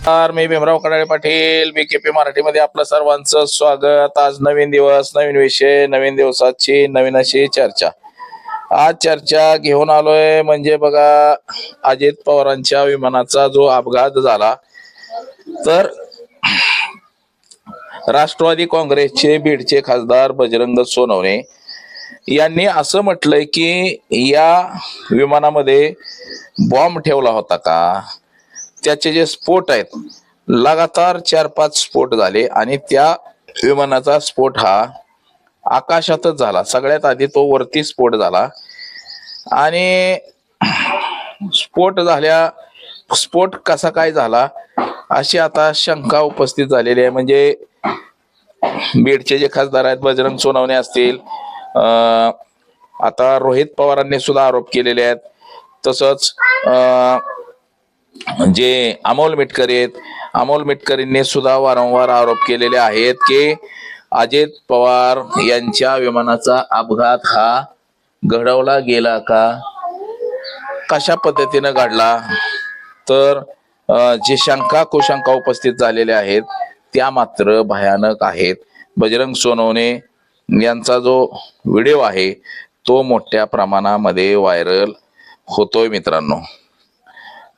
नमस्कार मी भीमराव कडाळे पाटील. बी केपे मराठीमध्ये आपलं सर्वांचं स्वागत. आज नवीन दिवस नवीन विषय नवीन दिवसाची नवीन अशी चर्चा. आज चर्चा घेऊन आलोय म्हणजे बघा अजित पवारांच्या विमानाचा जो अपघात झाला तर राष्ट्रवादी काँग्रेसचे बीडचे खासदार बजरंग सोनवणे यांनी असं म्हटलंय की या विमानामध्ये बॉम्ब ठेवला होता का? त्याचे जे स्फोट आहेत लगातार चार पाच स्फोट झाले आणि त्या विमानाचा स्फोट हा आकाशातच झाला. सगळ्यात आधी तो वरती स्फोट झाला. आणि स्फोट झाल्या स्फोट कसा काय झाला अशी आता शंका उपस्थित झालेली आहे. म्हणजे बीडचे जे खासदार आहेत बजरंग सोनवणे असतील आता रोहित पवारांनी सुद्धा आरोप केलेले आहेत. तसंच जे अमोल मिटकरी आहेत अमोल मिटकरींनी सुद्धा वारंवार आरोप केलेले आहेत की अजित पवार यांच्या विमानाचा अपघात हा घडवला गेला का? कशा पद्धतीनं घडला? तर जे शंका कुशंका उपस्थित झालेल्या आहेत त्या मात्र भयानक आहेत. बजरंग सोनवणे यांचा जो व्हिडिओ आहे तो मोठ्या प्रमाणामध्ये व्हायरल होतोय मित्रांनो.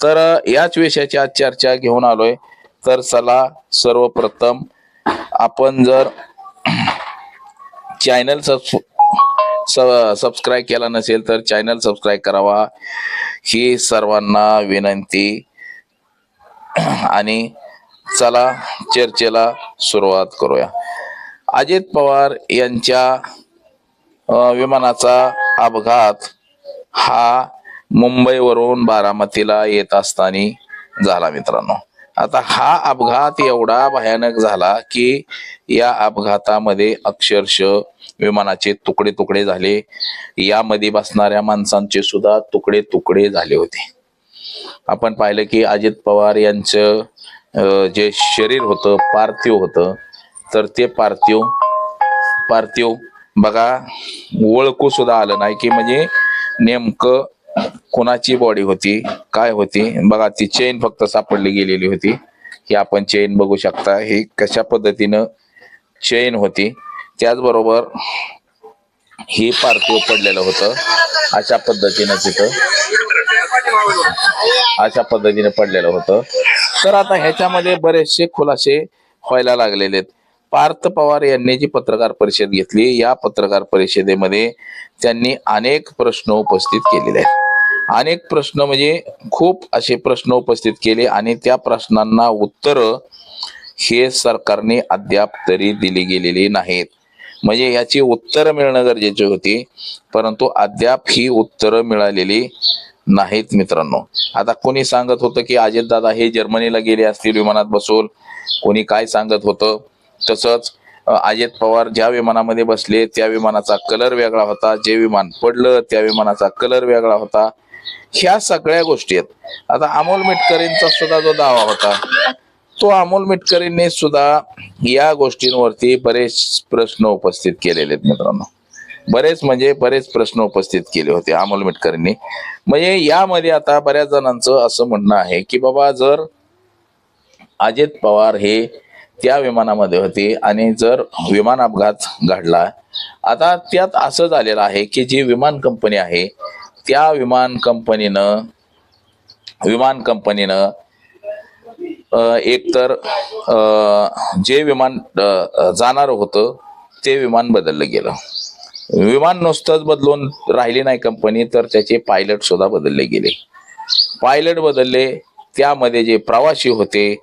तर याच विषयाची आज चर्चा घेऊन आलोय. तर चला सर्वप्रथम आपण जर चॅनल सबस्क्राईब केला नसेल तर चॅनल सबस्क्राईब करावा. ही सर्वांना विनंती. आणि चला चर्चेला सुरुवात करूया. अजित पवार यांच्या विमानाचा अपघात हा मुंबईवरून बारामतीला येत असताना झाला मित्रांनो. आता हा अपघात एवढा भयानक झाला की या अपघातामध्ये अक्षरशः विमानाचे तुकडे तुकडे झाले. यामध्ये बसणाऱ्या माणसांचे सुद्धा तुकडे तुकडे झाले होते. आपण पाहिलं की अजित पवार यांचं जे शरीर होतं पार्थिव होतं तर ते पार्थिव पार्थिव बघा ओळखू सुद्धा आलं नाही की म्हणजे नेमकं कोणाची बॉडी होती काय होती? बघा ती चेन फक्त सापडली गेलेली होती. ही आपण चेन बघू शकता. ही कशा पद्धतीनं चेन होती. त्याचबरोबर ही पार्थिव पडलेलं होतं. अशा पद्धतीनं तिथं अशा पद्धतीने पडलेलं होतं. तर आता ह्याच्यामध्ये बरेचसे खुलासे व्हायला लागलेले आहेत. पार्थ पवार यांनी जी पत्रकार परिषद घेतली या पत्रकार परिषदेमध्ये त्यांनी अनेक प्रश्न उपस्थित केलेले आहेत. अनेक प्रश्न म्हणजे खूप असे प्रश्न उपस्थित केले आणि त्या प्रश्नांना उत्तर हे सरकारने अद्याप तरी दिली गेलेली नाहीत. म्हणजे याची उत्तरं मिळणं गरजेचे होती परंतु अद्याप ही उत्तरं मिळालेली नाहीत मित्रांनो. आता कोणी सांगत होतं की अजितदादा हे जर्मनीला गेले असतील विमानात बसून? कोणी काय सांगत होतं? तसंच अजित पवार ज्या विमानामध्ये बसले त्या विमानाचा कलर वेगळा होता. जे विमान पडलं त्या विमानाचा कलर वेगळा होता. ह्या सगळ्या गोष्टी आहेत. आता अमोल मिटकरींचा सुद्धा जो दावा होता तो अमोल मिटकरींनी सुद्धा या गोष्टींवरती बरेच प्रश्न उपस्थित केलेले आहेत मित्रांनो. बरेच म्हणजे बरेच प्रश्न उपस्थित केले होते अमोल मिटकरींनी. म्हणजे यामध्ये आता बऱ्याच जणांचं असं म्हणणं आहे की बाबा जर अजित पवार हे त्या विमानामध्ये होते आणि जर विमान अपघात घडला आता त्यात असं झालेलं आहे की जी विमान कंपनी आहे त्या विमान कंपनीनं विमान कंपनीनं एकतर जे विमान जाणारं जाणार होतं ते विमान बदललं गेलं. विमान नुसतंच बदलून राहिली नाही कंपनी तर त्याचे पायलट सुद्धा बदलले गेले. पायलट बदलले त्यामध्ये जे प्रवासी होते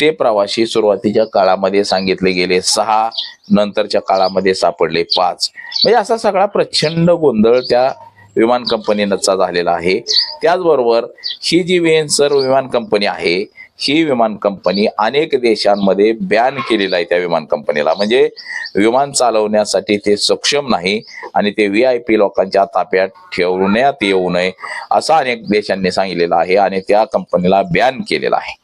ते प्रवासी सुरुवातीच्या काळामध्ये सांगितले गेले सहा नंतरच्या काळामध्ये सापडले पाच. म्हणजे असा सगळा प्रचंड गोंधळ त्या विमान कंपनीचा झालेला आहे. त्याचबरोबर ही जी वेन्सर विमान कंपनी आहे ही विमान कंपनी अनेक देशांमध्ये बॅन केलेलं आहे त्या विमान कंपनीला. म्हणजे विमान चालवण्यासाठी ते सक्षम नाही आणि ते व्ही आय पी लोकांच्या ताब्यात ठेवण्यात येऊ नये असं अनेक देशांनी सांगितलेलं आहे आणि त्या कंपनीला बॅन केलेला आहे.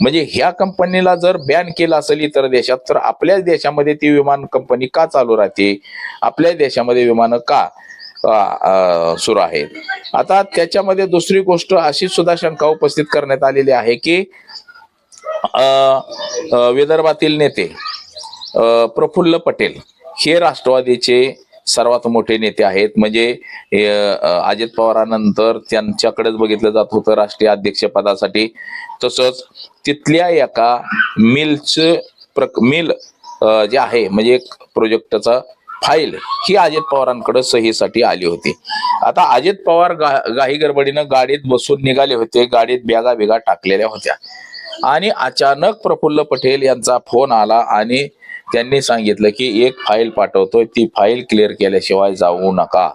म्हणजे ह्या कंपनीला जर बॅन केलं असेल इतर देशात तर आपल्याच देशामध्ये ती विमान कंपनी का चालू राहते? आपल्या देशामध्ये विमानं का सुरू आहेत आता त्याच्यामध्ये दुसरी गोष्ट अशी सुद्धा शंका उपस्थित करण्यात आलेली आहे की विदर्भातील नेते प्रफुल्ल पटेल हे राष्ट्रवादीचे सर्वात मोठे नेते आहेत. म्हणजे अजित पवारानंतर त्यांच्याकडेच बघितलं जात होतं राष्ट्रीय अध्यक्षपदासाठी. तसंच तिथल्या एका मिलचं प्रक मिल जे आहे म्हणजे एक प्रोजेक्टचा फाईल ही अजित पवारांकडे सहीसाठी आली होती. आता अजित पवार गा गाही गडबडीनं गाडीत बसून निघाले होते गाडीत बॅगा बिगा टाकलेल्या होत्या. आणि अचानक प्रफुल्ल पटेल यांचा फोन आला आणि त्यांनी सांगितलं की एक फाईल पाठवतोय ती फाईल क्लिअर केल्याशिवाय जाऊ नका.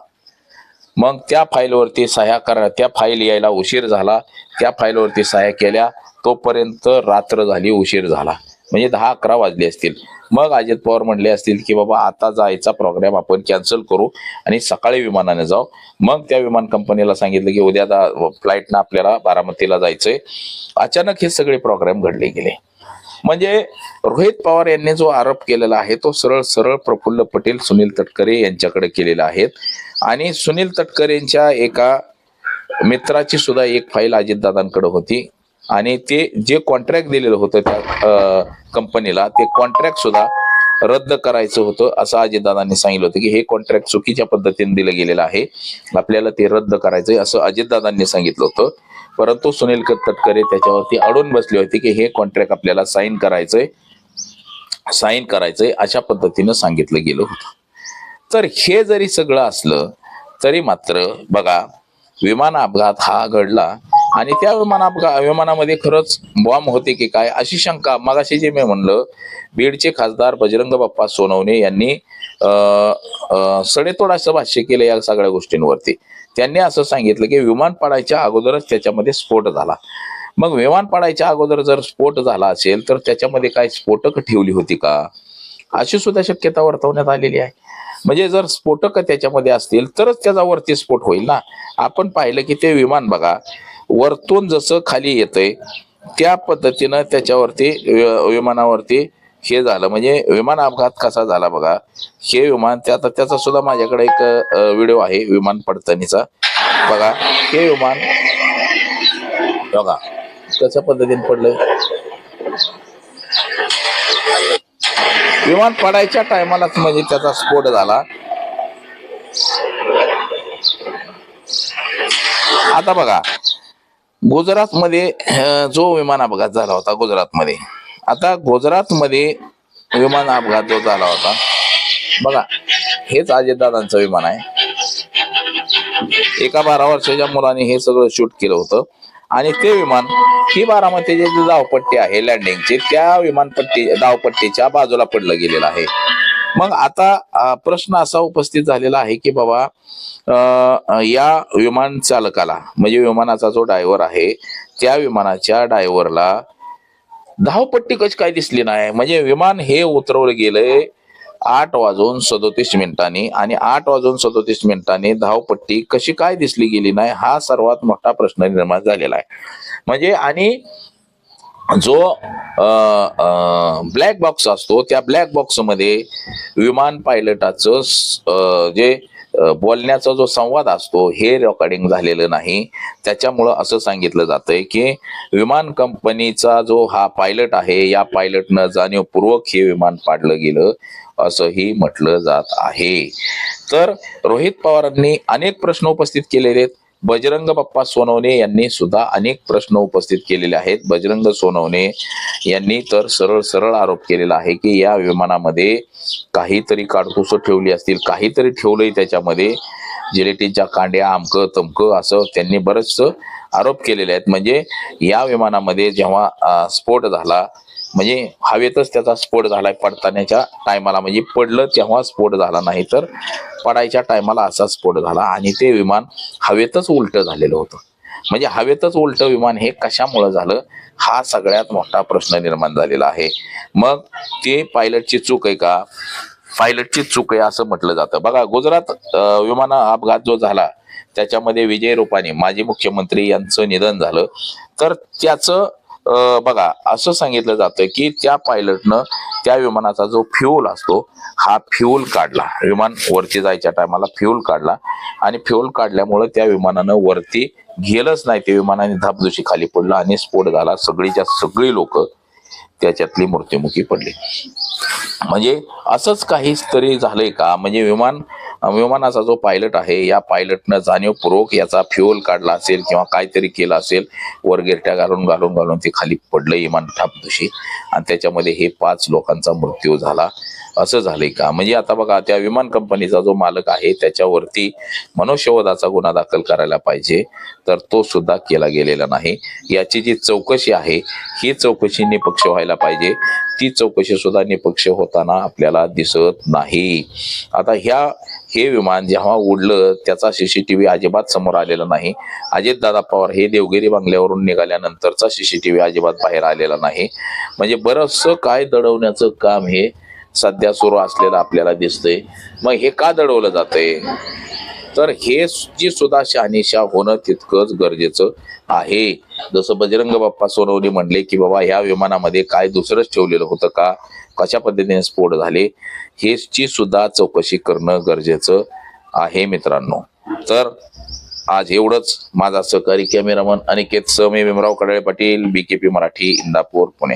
मग त्या फाईलवरती सह्या करा त्या फाईल यायला उशीर झाला. त्या फाईलवरती सह्या केल्या तोपर्यंत रात्र झाली उशीर झाला. म्हणजे दहा अकरा वाजले असतील. मग अजित पवार म्हणले असतील की बाबा आता जायचा प्रोग्राम आपण कॅन्सल करू आणि सकाळी विमानाने जाऊ. मग त्या विमान कंपनीला सांगितलं की उद्या फ्लाईटनं आपल्याला बारामतीला जायचंय. अचानक हे सगळे प्रोग्राम घडले गेले. म्हणजे रोहित पवार यांनी जो आरोप केलेला आहे तो सरळ सरळ प्रफुल्ल पटेल सुनील तटकरे यांच्याकडे केलेला आहे. आणि सुनील तटकरेंच्या एका मित्राची सुद्धा एक फाईल अजितदादांकडे होती. आणि ते जे कॉन्ट्रॅक्ट दिलेलं होतं त्या कंपनीला ते कॉन्ट्रॅक्ट सुद्धा रद्द करायचं होतं असं अजितदादांनी सांगितलं होतं की हे कॉन्ट्रॅक्ट चुकीच्या पद्धतीने दिलं गेलेलं आहे. आपल्याला ते रद्द करायचंय असं अजितदादांनी सांगितलं होतं. परंतु सुनील तटकरे त्याच्यावरती अडून बसले होते की हे कॉन्ट्रॅक्ट आपल्याला साईन करायचंय साईन करायचंय अशा पद्धतीनं सांगितलं गेलं होतं. तर हे जरी सगळं असलं तरी मात्र बघा विमान अपघात हा घडला आणि त्या विमाना विमानामध्ये खरंच बॉम्ब होते की काय अशी शंका. मगाशी जे मी म्हणलं बीडचे खासदार बजरंग बाप्पा सोनवणे यांनी सडेतोड असं भाष्य केलं या सगळ्या गोष्टींवरती. त्यांनी असं सांगितलं की विमान पडायच्या अगोदरच त्याच्यामध्ये स्फोट झाला. मग विमान पडायच्या अगोदर जर स्फोट झाला असेल तर त्याच्यामध्ये काय स्फोटक ठेवली होती का? अशी सुद्धा शक्यता वर्तवण्यात आलेली आहे. म्हणजे जर स्फोटक त्याच्यामध्ये असतील तरच त्याचा वरती स्फोट होईल ना? आपण पाहिलं की ते विमान बघा वरतून जसं खाली येतंय त्या पद्धतीनं त्याच्यावरती विमानावरती हे झालं. म्हणजे विमान अपघात कसा झाला बघा. हे विमान त्या त्याचा सुद्धा माझ्याकडे एक व्हिडिओ आहे विमान पडतानीचा बघा हे विमान बघा कशा पद्धतीने पडलंय विमान पडायच्या टायमालाच म्हणजे त्याचा स्फोट झाला. आता बघा गुजरातमध्ये जो विमान अपघात झाला होता गुजरातमध्ये. आता गुजरातमध्ये विमान अपघात जो झाला होता बघा हेच अजितदादांचं विमान आहे. एका बारा वर्षाच्या मुलाने हे सगळं शूट केलं होतं. आणि ते विमान ही बारामतीची जी धावपट्टी आहे लँडिंगची त्या विमानपट्टी धावपट्टीच्या बाजूला पडलं गेलेलं आहे. मग आता प्रश्न असा उपस्थित झालेला आहे की बाबा या विमान चालकाला म्हणजे विमानाचा जो ड्रायव्हर आहे त्या विमानाच्या ड्रायव्हरला धावपट्टी कशी काय दिसली नाही? म्हणजे विमान हे उतरवलं गेलंय आठ वाजून सदोतीस मिनिटांनी आणि आठ वाजून सदोतीस मिनिटांनी धावपट्टी कशी काय दिसली गेली नाही हा सर्वात मोठा प्रश्न निर्माण झालेला आहे. म्हणजे आणि जो ब्लॅक बॉक्स असतो त्या ब्लॅक बॉक्समध्ये विमान पायलटाचं जे बोलण्याचा जो संवाद असतो हे रेकॉर्डिंग झालेलं नाही. त्याच्यामुळं असं सांगितलं जातंय की विमान कंपनीचा जो हा पायलट आहे या पायलटनं जाणीवपूर्वक हे विमान पाडलं गेलं असंही म्हटलं जात आहे. तर रोहित पवारांनी अनेक प्रश्न उपस्थित केलेले आहेत. बजरंग बाप्पा सोनवणे यांनी सुद्धा अनेक प्रश्न उपस्थित केलेले आहेत. बजरंग सोनवणे यांनी तर सरळ सरळ आरोप केलेला आहे की या विमानामध्ये काहीतरी काडतुस ठेवली असतील काहीतरी ठेवलंय त्याच्यामध्ये. जिलेटीच्या कांड्या आमकं तमकं असं त्यांनी बरेच आरोप केलेले आहेत. म्हणजे या विमानामध्ये जेव्हा स्फोट झाला म्हणजे हवेतच त्याचा स्फोट झालाय पडतानाच्या टायमाला. म्हणजे पडलं तेव्हा स्फोट झाला नाही तर पडायच्या टायमाला असा स्फोट झाला. आणि ते विमान हवेतच उलट झालेलं होतं. म्हणजे हवेतच उलट विमान हे कशामुळे झालं? हा सगळ्यात मोठा प्रश्न निर्माण झालेला आहे. मग ते पायलटची चूक आहे का? पायलटची चूक आहे असं म्हटलं जातं. बघा गुजरात विमान अपघात जो झाला त्याच्यामध्ये विजय रुपानी माजी मुख्यमंत्री यांचं निधन झालं. तर त्याचं बघा असं सांगितलं जातं की त्या पायलटनं त्या विमानाचा जो फ्यूल असतो हा फ्यूल काढला. विमान वरती जायच्या टायमाला फ्यूल काढला आणि फ्यूल काढल्यामुळे त्या विमानानं वरती गेलंच नाही. ते विमानाने धापदुशी खाली पडलं आणि स्फोट झाला. सगळीच्या सगळी लोक त्याच्यातली मृत्युमुखी पडली. म्हणजे असंच काहीच तरी झालंय का? म्हणजे विमान विमानाचा जो पायलट आहे या पायलटनं जाणीवपूर्वक याचा फ्युअल काढला असेल किंवा काहीतरी केलं असेल वर गिरट्या घालून घालून घालून ते खाली पडलं विमान ठापदुशी आणि त्याच्यामध्ये हे पाच लोकांचा मृत्यू झाला. असं झालंय का? म्हणजे आता बघा त्या विमान कंपनीचा जो मालक आहे त्याच्यावरती मनुष्यवधाचा गुन्हा दाखल करायला पाहिजे. तर तो सुद्धा केला गेलेला नाही. याची जी चौकशी आहे ही चौकशी निपक्ष व्हायला पाहिजे. ती चौकशी सुद्धा निपक्ष होताना आपल्याला दिसत नाही. आता ह्या हे विमान जेव्हा उडलं त्याचा सीसीटीव्ही अजिबात समोर आलेला नाही. अजितदादा पवार हे देवगिरी बंगल्यावरून निघाल्यानंतरचा सीसीटीव्ही अजिबात बाहेर आलेला नाही. म्हणजे बरंचसं काय दडवण्याचं काम हे सध्या सुरू असलेलं आपल्याला दिसतंय. मग हे का दडवलं जातंय? तर हे जी सुद्धा शहानिशा होणं तितकंच गरजेचं आहे. जसं बजरंग बाप्पा सोनवणे म्हणले की बाबा ह्या विमानामध्ये काय दुसरंच ठेवलेलं होतं का? कशा पद्धतीने स्फोट झाले हेची सुद्धा चौकशी करणं गरजेचं आहे मित्रांनो. तर आज एवढंच. माझा सहकारी कॅमेरामन अनिकेत समे भीमराव कडाळे पाटील बीकेपी मराठी इंदापूर पुणे.